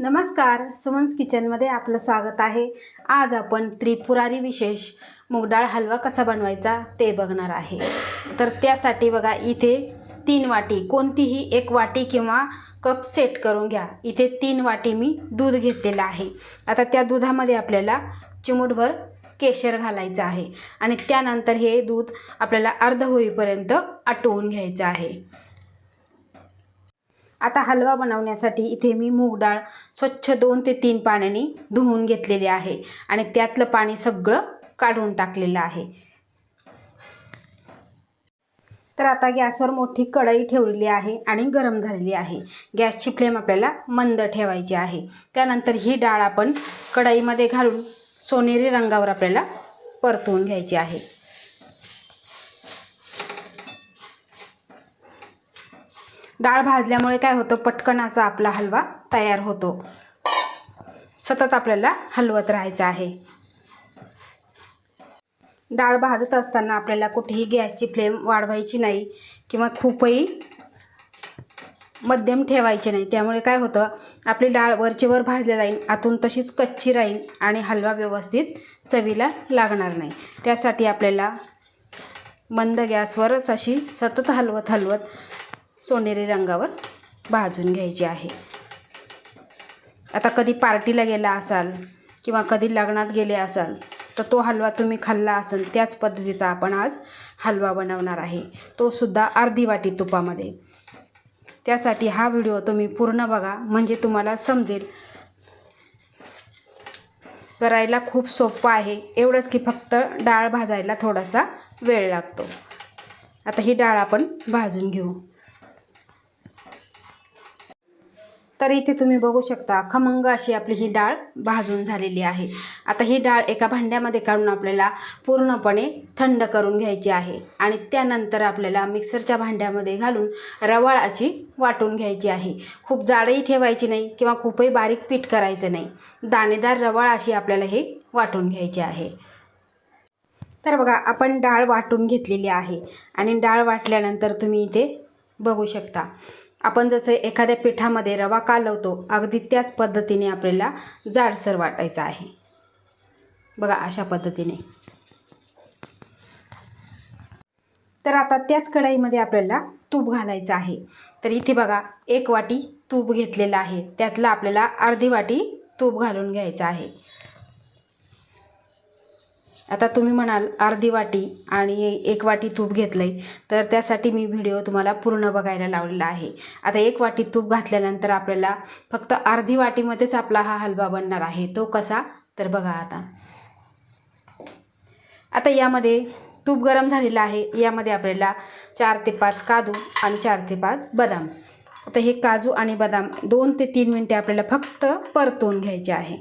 नमस्कार सुमन्स किचनमध्ये आपलं स्वागत आहे. आज आपण त्रिपुरारी विशेष मूगडाळ हलवा कसा बनवायचा ते बघणार आहे. तर त्यासाठी बघा इथे तीन वाटी कोणतीही एक वाटी किंवा कप सेट करून घ्या. इथे तीन वाटी मी दूध घेतलेलं आहे. आता त्या दुधामध्ये आपल्याला चिमूटभर केशर घालायचं आहे. आणि त्यानंतर हे दूध आपल्याला अर्ध होईपर्यंत आटवून घ्यायचं आहे. आता हलवा बनवण्यासाठी इथे मी मूग डाळ स्वच्छ दोन ते तीन पाण्याने धुवून घेतलेली आहे आणि त्यातलं पाणी सगळं काढून टाकलेलं आहे. तर आता गॅसवर मोठी कढई ठेवलेली आहे आणि गरम झालेली आहे. गॅसची फ्लेम आपल्याला मंद ठेवायची आहे. त्यानंतर ही डाळ आपण कढईमध्ये घालून सोनेरी रंगावर आपल्याला परतवून घ्यायची आहे. डाळ भाजल्यामुळे काय होतं? पटकनाचा आपला हलवा तयार होतो. सतत आपल्याला हलवत राहायचं आहे. डाळ भाजत असताना आपल्याला कुठेही गॅसची फ्लेम वाढवायची नाही किंवा खूपही मध्यम ठेवायची नाही. त्यामुळे काय होतं? आपली डाळ वरचीवर भाजल्या जाईल आतून तशीच कच्ची राहील आणि हलवा व्यवस्थित चवीला लागणार नाही. त्यासाठी आपल्याला मंद गॅसवरच अशी सतत हलवत हलवत सोनेरी रंगावर भाजून घ्यायची आहे. आता कधी पार्टीला गेला असाल किंवा कधी लग्नात गेले असाल तर तो हलवा तुम्ही खाल्ला असेल त्याच पद्धतीचा आपण आज हलवा बनवणार आहे. तो सुद्धा अर्धी वाटी तुपामध्ये. त्यासाठी हा व्हिडिओ तुम्ही पूर्ण बघा म्हणजे तुम्हाला समजेल. करायला खूप सोपं आहे एवढंच की फक्त डाळ भाजायला थोडासा वेळ लागतो. आता ही डाळ आपण भाजून घेऊ. तर इथे तुम्ही बघू शकता खमंग अशी आपली ही डाळ भाजून झालेली आहे. आता ही डाळ एका भांड्यामध्ये काढून आपल्याला पूर्णपणे थंड करून घ्यायची आहे. आणि त्यानंतर आपल्याला मिक्सरच्या भांड्यामध्ये घालून रवाळाची वाटून घ्यायची आहे. खूप जाडही ठेवायची नाही किंवा खूपही बारीक पीठ करायचं नाही. दाणेदार रवाळ अशी आपल्याला हे वाटून घ्यायची आहे. तर बघा आपण डाळ वाटून घेतलेली आहे. आणि डाळ वाटल्यानंतर तुम्ही इथे बघू शकता. आपण जसं एखाद्या पिठामध्ये रवा कालवतो अगदी त्याच पद्धतीने आपल्याला जाडसर वाटायचं आहे. बघा अशा पद्धतीने. तर आता त्याच कढाईमध्ये आपल्याला तूप घालायचं आहे. तर इथे बघा एक वाटी तूप घेतलेलं आहे. त्यातलं आपल्याला अर्धी वाटी तूप घालून घ्यायचं आहे. आता तुम्ही म्हणाल अर्धी वाटी आणि एक वाटी तूप घेतलं आहे तर त्यासाठी मी व्हिडिओ तुम्हाला पूर्ण बघायला लावलेला आहे. आता एक वाटी तूप घातल्यानंतर आपल्याला फक्त अर्धी वाटीमध्येच आपला हा हलवा बनणार आहे. तो कसा? तर बघा आता. आता यामध्ये तूप गरम झालेलं आहे. यामध्ये आपल्याला चार ते पाच काजू आणि चार ते पाच बदाम. आता हे काजू आणि बदाम दोन ते तीन मिनटे आपल्याला फक्त परतवून घ्यायचे आहे.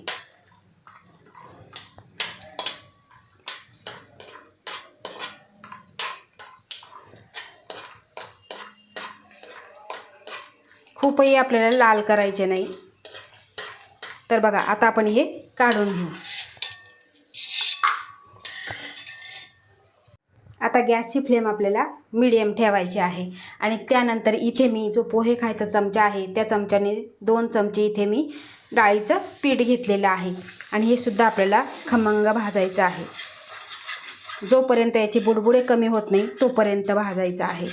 खूपही आपल्याला लाल करायचे नाही. तर बघा आता आपण हे काढून घेऊ. आता गॅसची फ्लेम आपल्याला मिडियम ठेवायची आहे. आणि त्यानंतर इथे मी जो पोहे खायचा चमचा आहे त्या चमच्याने दोन चमचे इथे मी डाळीचं पीठ घेतलेलं आहे. आणि हे सुद्धा आपल्याला खमंग भाजायचं आहे. जोपर्यंत याची बुडबुडे कमी होत नाही तोपर्यंत भाजायचं आहे.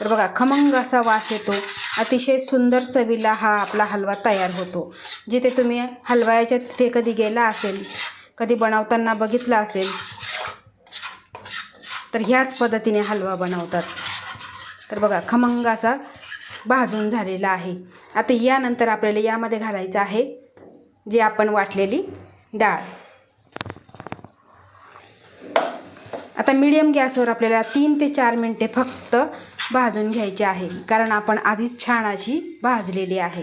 तर बघा खमंग असा वास येतो. अतिशय सुंदर चवीला हा आपला हलवा तयार होतो जिथे तुम्ही हलवायाच्या तिथे कधी गेला असेल कधी बनवताना बघितलं असेल तर ह्याच पद्धतीने हलवा बनवतात. तर बघा खमंग असा भाजून झालेला आहे. आता यानंतर आपल्याला यामध्ये घालायचं आहे जे आपण वाटलेली डाळ. आता मीडियम गॅसवर आपल्याला तीन ते चार मिनटे फक्त भाजून घ्यायची आहे. कारण आपण आधीच छान अशी भाजलेली आहे.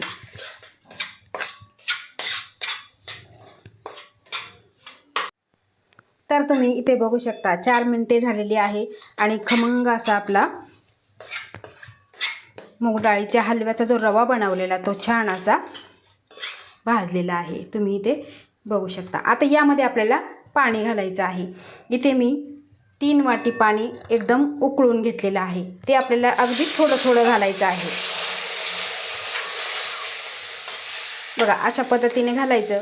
तर तुम्ही इथे बघू शकता चार मिनटे झालेली आहे आणि खमंग असा आपला मूग डाळीच्या हलव्याचा जो रवा बनवलेला तो छान असा भाजलेला आहे. तुम्ही इथे बघू शकता. आता यामध्ये आपल्याला पाणी घालायचं आहे. इथे मी तीन वाटी पाणी एकदम उकळून घेतलेलं आहे. ते आपल्याला अगदी थोडं थोडं घालायचं आहे. बघा अशा पद्धतीने घालायचं.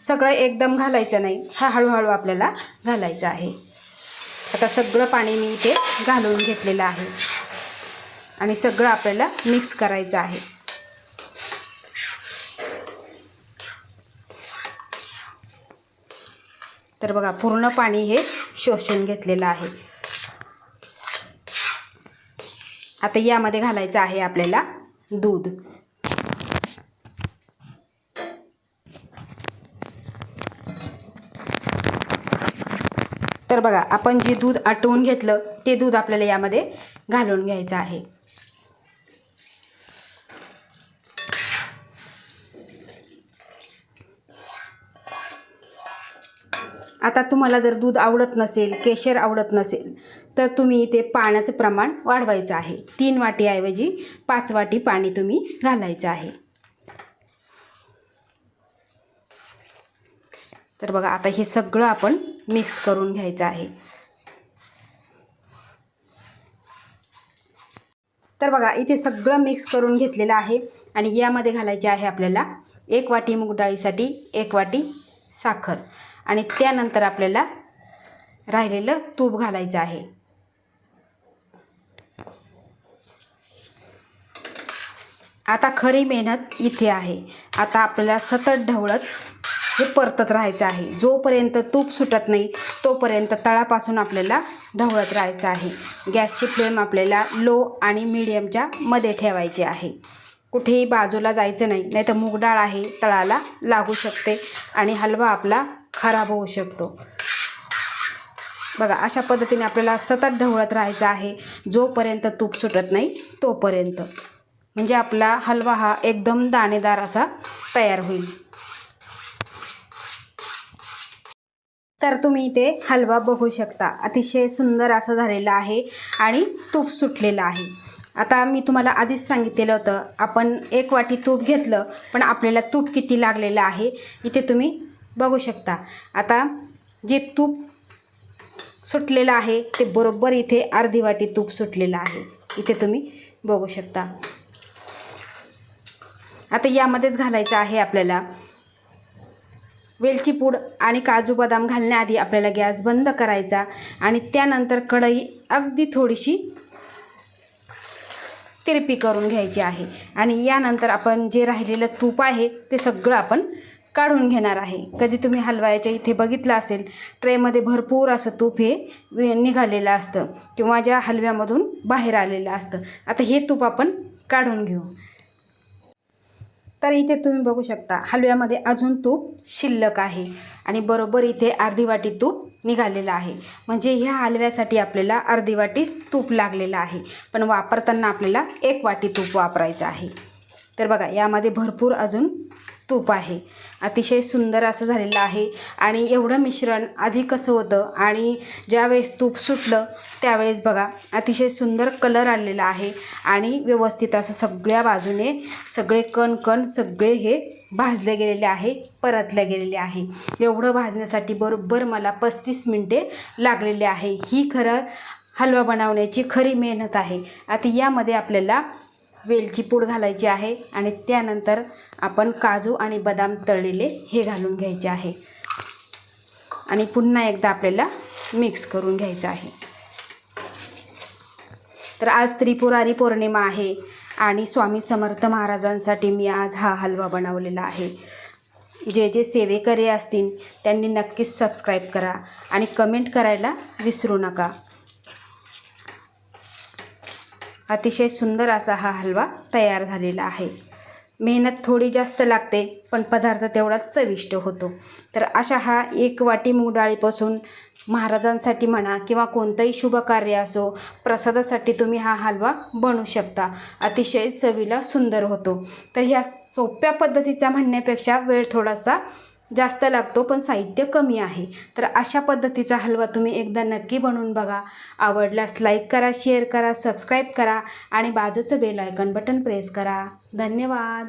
सगळं एकदम घालायचं नाही. हा हळूहळू आपल्याला घालायचं आहे. आता सगळं पाणी मी इथे घालून घेतलेलं आहे. आणि सगळं आपल्याला मिक्स करायचं आहे. तर बघा पूर्ण पाणी हे शोषून घेतलेलं आहे. आता यामध्ये घालायचं आहे आपल्याला दूध. तर बघा आपण जे दूध आटवून घेतलं ते दूध आपल्याला यामध्ये घालून घ्यायचं आहे. आता तुम्हाला जर दूध आवडत नसेल केशर आवडत नसेल तर तुम्ही इथे पाण्याचं प्रमाण वाढवायचं आहे. तीन वाटीऐवजी पाच वाटी पाणी तुम्ही घालायचं आहे. तर बघा आता हे सगळं आपण मिक्स करून घ्यायचं आहे. तर बघा इथे सगळं मिक्स करून घेतलेलं आहे आणि यामध्ये घालायचे आहे आपल्याला एक वाटी मूग डाळीसाठी एक वाटी साखर. आणि त्यानंतर आपल्याला राहिलेलं तूप घालायचं आहे. आता खरी मेहनत इथे आहे. आता आपल्याला सतत ढवळत हे परतत राहायचं आहे. जोपर्यंत तूप सुटत नाही तोपर्यंत तळापासून आपल्याला ढवळत राहायचं आहे. गॅसची फ्लेम आपल्याला लो आणि मिडियमच्या मध्ये ठेवायची आहे. कुठेही बाजूला जायचं नाही नाही तर मूग डाळ आहे तळाला लागू शकते आणि हलवा आपला खराब होऊ शकतो. बघा अशा पद्धतीने आपल्याला सतत ढवळत राहायचं आहे. जोपर्यंत तूप सुटत नाही तोपर्यंत. म्हणजे आपला हलवा हा एकदम दाणेदार असा तयार होईल. तर तुम्ही इथे हलवा बघू शकता. अतिशय सुंदर असं झालेलं आहे आणि तूप सुटलेलं आहे. आता मी तुम्हाला आधीच सांगितलेलं होतं आपण एक वाटी तूप घेतलं पण आपल्याला तूप किती लागलेलं आहे इथे तुम्ही बघू शकता. आता जे तूप सुटलेलं आहे ते बरोबर इथे अर्धी वाटी तूप सुटलेलं आहे. इथे तुम्ही बघू शकता. आता यामध्येच घालायचं आहे आपल्याला वेलची पूड आणि काजू बदाम घालण्याआधी आपल्याला गॅस बंद करायचा आणि त्यानंतर कढई अगदी थोडीशी तिरपी करून घ्यायची आहे. आणि यानंतर आपण जे राहिलेलं तूप आहे ते सगळं आपण काढून घेणार आहे. कधी तुम्ही हलवायच्या इथे बघितलं असेल ट्रेमध्ये भरपूर असं तूप हे निघालेलं असतं किंवा ज्या हलव्यामधून बाहेर आलेलं असतं. आता हे तूप आपण काढून घेऊ. तर इथे तुम्ही बघू शकता हलव्यामध्ये अजून तूप शिल्लक आहे आणि बरोबर इथे अर्धी वाटी तूप निघालेलं आहे. म्हणजे ह्या हलव्यासाठी आपल्याला अर्धी वाटीच तूप लागलेलं आहे पण वापरताना आपल्याला एक वाटी तूप वापरायचं आहे. तर बघा यामध्ये भरपूर अजून तूप आहे. अतिशय सुंदर असं झालेलं आहे. आणि एवढं मिश्रण आधी कसं होतं आणि ज्यावेळेस तूप सुटलं त्यावेळेस बघा अतिशय सुंदर कलर आलेला आहे. आणि व्यवस्थित असं सगळ्या बाजूने सगळे कण कण सगळे हे भाजले गेलेले आहे परतले गेलेले आहे. एवढं भाजण्यासाठी बरोबर मला पस्तीस मिनटे लागलेले आहे. ही खरं हलवा बनवण्याची खरी मेहनत आहे. आता यामध्ये आपल्याला वेलची पूड घालायची आहे आणि त्यानंतर आपण काजू आणि बदाम तळलेले हे घालून घ्यायचे आहे. आणि पुन्हा एकदा आपल्याला मिक्स करून घ्यायचं आहे. तर आज त्रिपुरारी पौर्णिमा आहे आणि स्वामी समर्थ महाराजांसाठी मी आज हा हलवा बनवलेला आहे. जे जे सेवेकरी असतील त्यांनी नक्कीच सबस्क्राईब करा आणि कमेंट करायला विसरू नका. अतिशय सुंदर असा हा हलवा तयार झालेला आहे. मेहनत थोडी जास्त लागते पण पदार्थ तेवढा चविष्ट होतो. तर अशा हा एक वाटी मूग डाळीपासून महाराजांसाठी म्हणा किंवा कोणतंही शुभ कार्य असो प्रसादासाठी तुम्ही हा हलवा बनवू शकता. अतिशय चवीला सुंदर होतो. तर ह्या सोप्या पद्धतीचा म्हणण्यापेक्षा वेळ थोडासा जास्त लागतो पण साहित्य कमी आहे. तर अशा पद्धतीचा हलवा तुम्ही एकदा नक्की बनवून बघा. आवडल्यास लाईक करा शेअर करा सबस्क्राईब करा आणि बाजूचं बेल आयकॉन बटन प्रेस करा. धन्यवाद!